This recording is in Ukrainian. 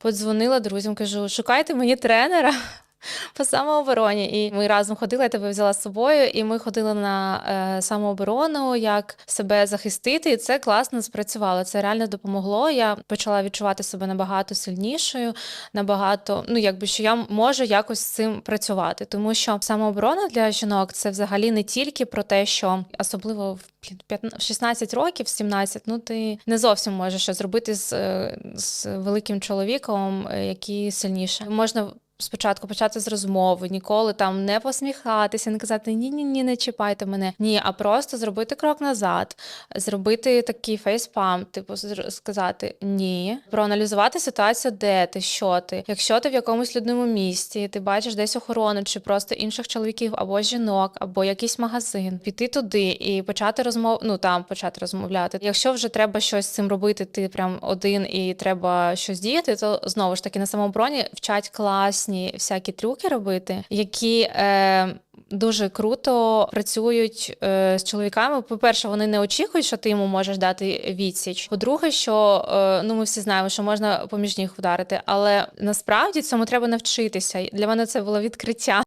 подзвонила друзям, кажу: шукайте мені тренера. По самообороні, і ми разом ходили. Я тебе взяла з собою, і ми ходили на е, самооборону, як себе захистити. І це класно спрацювало. Це реально допомогло. Я почала відчувати себе набагато сильнішою, набагато, ну якби що я можу якось з цим працювати. Тому що самооборона для жінок це взагалі не тільки про те, що особливо в блін, 15 16 років, 17, ну ти не зовсім можеш зробити з, е, з великим чоловіком, е, який сильніше. Можна спочатку почати з розмови, ніколи там не посміхатися, не казати ні, ні, ні, не чіпайте мене. Ні, а просто зробити крок назад, зробити такий фейспам, типу сказати ні, проаналізувати ситуацію, де ти, що ти. Якщо ти в якомусь людному місці, ти бачиш десь охорону, чи просто інших чоловіків або жінок, або якийсь магазин, піти туди і почати розмов, ну там почати розмовляти. Якщо вже треба щось з цим робити, ти прям один і треба щось діяти, то знову ж таки на самообороні вчать класні всякі трюки робити, які. Е, Дуже круто працюють е, з чоловіками. По-перше, вони не очікують, що ти йому можеш дати відсіч. По-друге, що е, ну ми всі знаємо, що можна поміж ніг вдарити, але насправді цьому треба навчитися. Для мене це було відкриття.